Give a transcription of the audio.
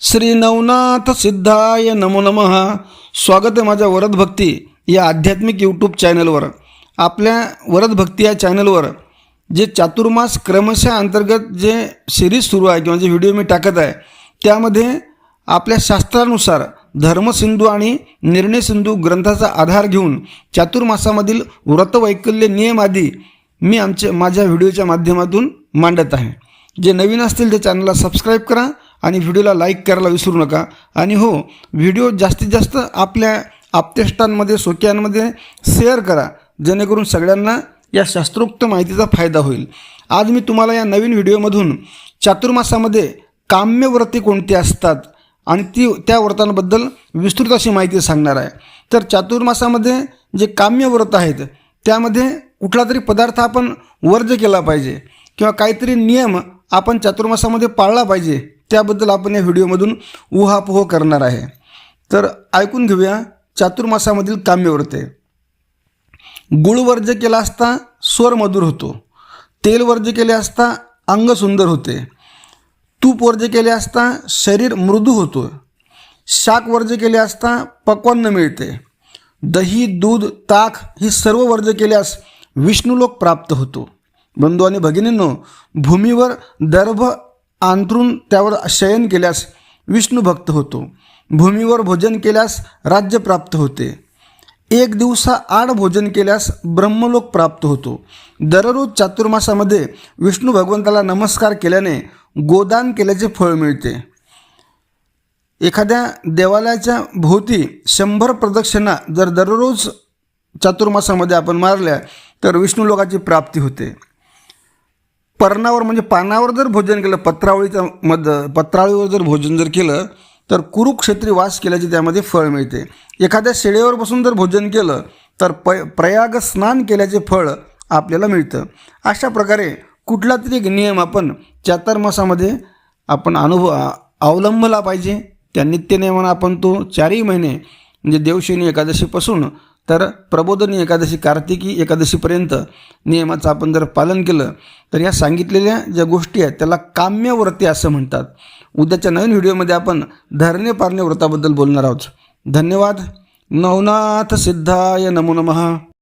श्री नवनाथ सिद्धाय नमो नम. स्वागत आहे माझ्या वरद भक्ती या आध्यात्मिक यूट्यूब चॅनलवर आपल्या वरद भक्ती या चॅनलवर जे चातुर्मास क्रमशः अंतर्गत जे सिरीज सुरू आहे किंवा जे व्हिडिओ मी टाकत आहे त्यामध्ये आपल्या शास्त्रानुसार धर्मसिंधू आणि निर्णय सिंधू ग्रंथाचा आधार घेऊन चातुर्मासामधील व्रतवैकल्य नियम आदी मी आमच्या माझ्या व्हिडिओच्या माध्यमातून मांडत आहे. जे नवीन असतील ते चॅनलला सबस्क्राईब करा आणि व्हिडिओला लाईक करायला विसरू नका. आणि हो व्हिडिओ जास्तीत जास्त आपल्या आप्तेष्टांमध्ये सोक्यांमध्ये शेअर करा. जेणेकरून सगळ्यांना या शास्त्रोक्त माहितीचा फायदा होईल. आज मी तुम्हाला या नवीन व्हिडिओमधून चातुर्मासामध्ये काम्य व्रते कोणती असतात आणि ती त्या व्रतांबद्दल विस्तृत अशी माहिती सांगणार आहे. तर चातुर्मासामध्ये जे काम्य व्रत आहेत त्यामध्ये कुठला तरी पदार्थ आपण वर्ज केला पाहिजे किंवा काहीतरी नियम आपण चातुर्मासामध्ये पाळला पाहिजे त्याबद्दल आपण या व्हिडिओमधून उहापोह करणार आहे. तर ऐकून घेऊया चातुर्मासामधील काम्यव्रते. गुळ वर्ज केला असता स्वर मधुर होतो. तेल वर्ज केले असता अंग सुंदर होते. तूप वर्ज केले असता शरीर मृदू होतो. शाक वर्ज केले असता पक्वान्न मिळते. दही दूध ताक ही सर्व वर्ज केल्यास विष्णुलोक प्राप्त होतो. बंधू आणि भगिनींनो भूमीवर दर्भ अंथरून त्यावर शयन केल्यास विष्णू भक्त होतो. भूमीवर भोजन केल्यास राज्य प्राप्त होते. एक दिवसा आड भोजन केल्यास ब्रह्मलोक प्राप्त होतो. दररोज चातुर्मासामध्ये विष्णू भगवंताला नमस्कार केल्याने गोदान केल्याचे फळ मिळते. एखाद्या देवालयाच्या भोवती शंभर प्रदक्षिणा जर दररोज चातुर्मासामध्ये आपण मारल्या तर विष्णू लोकाची प्राप्ती होते. पर्णावर म्हणजे पानावर जर भोजन केलं पत्रावळीच्या मध पत्रावळीवर जर भोजन जर केलं तर कुरुक्षेत्री वास केल्याचे त्यामध्ये फळ मिळते. एखाद्या शेळेवर बसून जर भोजन केलं तर प प्रयाग स्नान केल्याचे फळ आपल्याला मिळतं. अशा प्रकारे कुठला तरी एक नियम आपण चातुर्मासामध्ये आपण अनुभव अवलंबला पाहिजे. त्या नित्यनियमानं आपण तो चारही महिने म्हणजे देवशनी एकादशीपासून तर प्रबोधनी एकादशी कार्तिकी एकादशीपर्यंत नियमाचं आपण जर पालन केलं तर या सांगितलेल्या ज्या गोष्टी आहेत त्याला काम्यव्रते असं म्हणतात. उद्याच्या नवीन व्हिडिओमध्ये आपण धरणे पारणे व्रताबद्दल बोलणार आहोत. धन्यवाद. नवनाथ सिद्धाय नमो नमः.